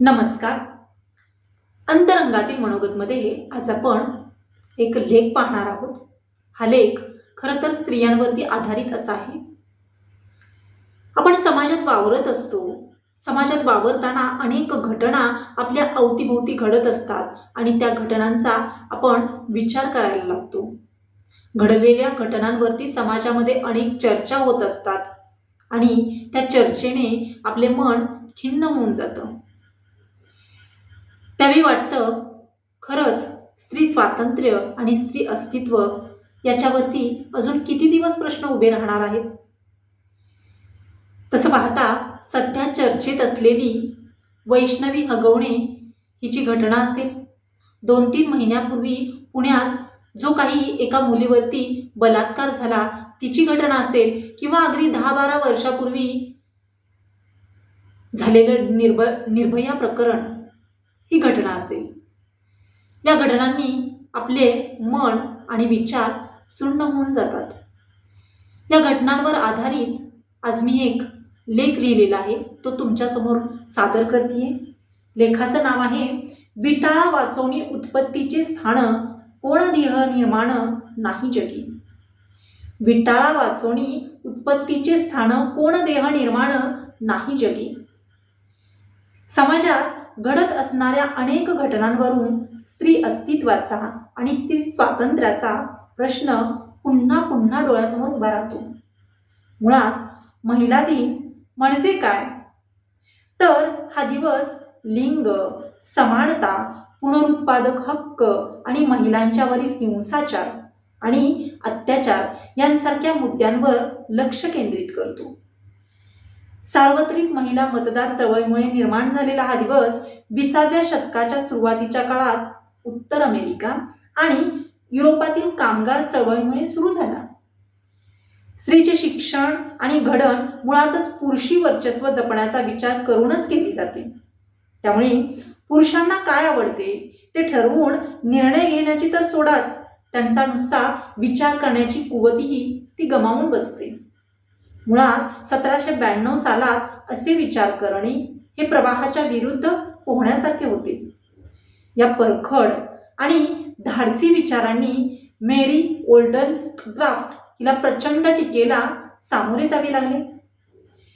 नमस्कार. अंतरंगातील मनोगतमध्ये आज आपण एक लेख पाहणार आहोत. हा लेख खरं तर स्त्रियांवरती आधारित असा आहे. आपण समाजात वावरत असतो. समाजात वावरताना अनेक घटना आपल्या अवतीभोवती घडत असतात आणि त्या घटनांचा आपण विचार करायला लागतो. घडलेल्या घटनांवरती समाजामध्ये अनेक चर्चा होत असतात आणि त्या चर्चेने आपले मन खिन्न होऊन जातं. त्यावेळी वाटतं खरंच स्त्री स्वातंत्र्य आणि स्त्री अस्तित्व याच्यावरती अजून किती दिवस प्रश्न उभे राहणार आहेत? तसं पाहता सध्या चर्चेत असलेली वैष्णवी हगवणे हिची घटना असेल. दोन तीन महिन्यापूर्वी पुण्यात जो काही एका मुलीवरती बलात्कार झाला तिची घटना असेल किंवा अगदी दहा बारा वर्षापूर्वी झालेलं निर्भ निर्भया प्रकरण ही घटना असेल. या घटनांनी आपले मन आणि विचार सुन्न होऊन जातात. या घटनांवर आधारित आज मी एक लेख लिहिलेला आहे. तो तुमच्यासमोर सादर करते लेखाचं नाव आहे विटाळा वाचवणी उत्पत्तीचे स्थान कोण देह निर्माण नाही जगी. विटाळा वाचवणी उत्पत्तीचे स्थान कोण देह निर्माण नाही जगी. समाजात घडत असणाऱ्या अनेक घटनांवरून स्त्री अस्तित्वाचा आणि स्त्री स्वातंत्र्याचा प्रश्न पुन्हा पुन्हा डोळ्यासमोर उभा राहतो. मुळात महिला दिन म्हणजे काय? तर हा दिवस लिंग समानता पुनरुत्पादक हक्क आणि महिलांच्यावरील हिंसाचार आणि अत्याचार यांसारख्या मुद्द्यांवर लक्ष केंद्रित करतो. सार्वत्रिक महिला मतदार चळवळीमुळे निर्माण झालेला हा दिवस विसाव्या शतकाच्या सुरुवातीच्या काळात उत्तर अमेरिका आणि युरोपातील कामगार चळवळीमुळे सुरू झाला. स्त्रीचे शिक्षण आणि घडण मुळातच पुरुषी वर्चस्व जपण्याचा विचार करूनच केली जाते. त्यामुळे पुरुषांना काय आवडते ते ठरवून निर्णय घेण्याची तर सोडाच त्यांचा नुसता विचार करण्याची कुवतीही ती गमावून बसते. मुळात सतराशे ब्याण्णव सालात असे विचार करणे हे प्रवाहाच्या विरुद्ध पोहण्यासारखे होते. या परखड आणि धाडसी विचारांनी मेरी ओल्डन क्राफ्ट हिला प्रचंड टीकेला सामोरे जावे लागले.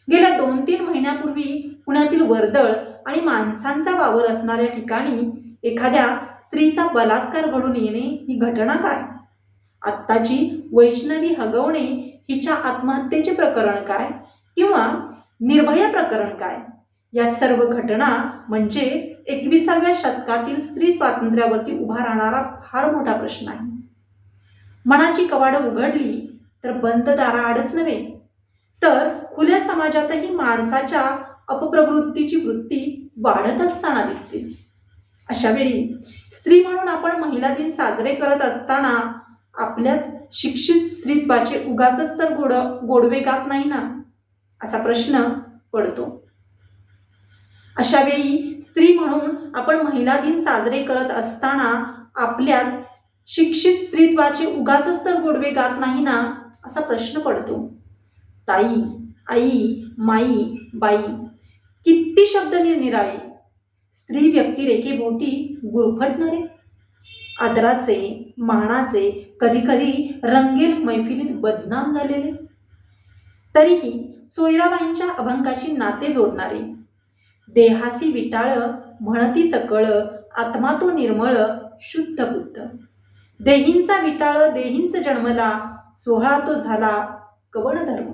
गेल्या दोन तीन महिन्यापूर्वी पुण्यातील वर्दळ आणि माणसांचा वावर असणाऱ्या ठिकाणी एखाद्या स्त्रीचा बलात्कार घडून येणे ही घटना काय? आत्ताची वैष्णवी हगवणे हिच्या आत्महत्येचे प्रकरण काय? किंवा निर्भया प्रकरण काय? या सर्व घटना म्हणजे एकविसाव्या शतकातील स्त्री स्वातंत्र्यावरती उभा राहणारा फार मोठा प्रश्न आहे. मनाची कवाडं उघडली तर बंद दाराआडच नव्हे. तर खुल्या समाजातही माणसाच्या अपप्रवृत्तीची वृत्ती वाढत असताना दिसते. अशा वेळी स्त्री म्हणून आपण महिला दिन साजरे करत असताना आपल्याच शिक्षित स्त्रीत्वाचे उगाच तर गोड गोडवे गात नाही ना? असा प्रश्न पडतो. अशा वेळी स्त्री म्हणून आपण महिला दिन साजरे करत असताना आपल्याच शिक्षित स्त्रीत्वाचे उगाच तर गोडवे गात नाही ना? असा प्रश्न पडतो. ताई आई माई बाई किती शब्द निरनिराळे स्त्री व्यक्तिरेखेभोवती गुरफटणारे. आदराचे मानाचे कधीकधी रंगीत रंगील मैफिलीत बदनाम झालेले. तरीही सोयराबाईंच्या अभंगाशी नाते जोडणारे. देहासी विटाळ म्हणती सकळ आत्मा तो निर्मळ शुद्ध बुद्ध. देहींचा विटाळ देहींच जन्मला सोहळा तो झाला कवण धर्म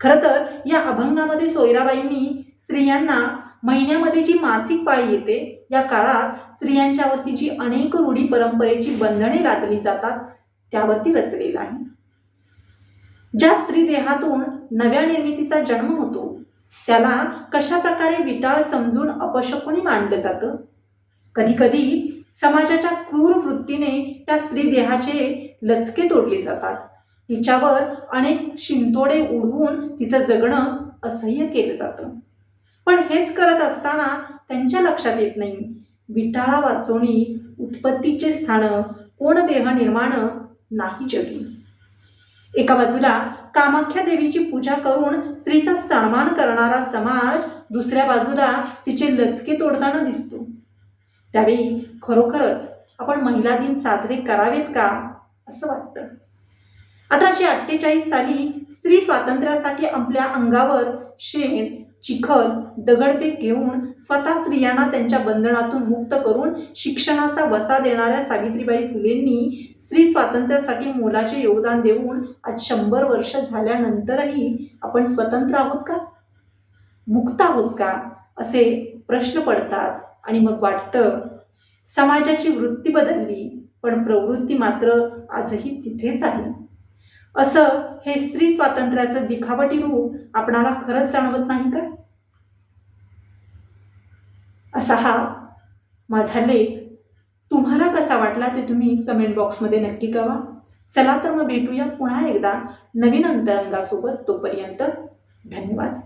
खर तर या अभंगामध्ये सोयराबाईंनी स्त्रियांना महिन्यामध्ये जी मासिक पाळी येते या काळात स्त्रियांच्यावरती जी अनेक रूढी परंपरेची बंधने लादली जातात त्यावरती रचलेला आहे. ज्या स्त्री देहातून नव्या निर्मितीचा जन्म होतो त्याला कशा प्रकारे विटाळ समजून अपशकुनी मांडलं जातं? कधी कधी समाजाच्या क्रूर वृत्तीने त्या स्त्री देहाचे लचके तोडले जातात. तिच्यावर अनेक शिंतोडे उडवून तिचं जगणं असह्य केलं जातं. पण हेच करत असताना त्यांच्या लक्षात येत नाही. विटाळा वाचवणी उत्पत्तीचे स्थान कोण देह निर्माण नाही जगी एका बाजूला कामाख्या देवीची पूजा करून स्त्रीचा सन्मान करणारा समाज दुसऱ्या बाजूला तिचे लचके तोडताना दिसतो. त्यावेळी खरोखरच आपण महिला दिन साजरे करावेत का असं वाटतं. अठराशे अठ्ठेचाळीस साली स्त्री स्वातंत्र्यासाठी आपल्या अंगावर शेण चिखल दगडफेक घेऊन स्वतः स्त्रियांना त्यांच्या बंधनातून मुक्त करून शिक्षणाचा वसा देणाऱ्या सावित्रीबाई फुलेंनी स्त्री स्वातंत्र्यासाठी मोलाचे योगदान देऊन आज शंभर वर्ष झाल्यानंतरही आपण स्वतंत्र आहोत का? मुक्त आहोत का? असे प्रश्न पडतात. आणि मग वाटतं समाजाची वृत्ती बदलली पण प्रवृत्ती मात्र आजही तिथेच आहे. असं हे स्त्री स्वातंत्र्याचं दिखावटी रूप आपणाला खरंच जाणवत नाही का? असा हा माझा लेख. तुम्हाला कसा वाटला ते तुम्ही कमेंट बॉक्समध्ये नक्की कळवा. चला तर मग भेटूया पुन्हा एकदा नवीन अंतरंगासोबत तोपर्यंत धन्यवाद.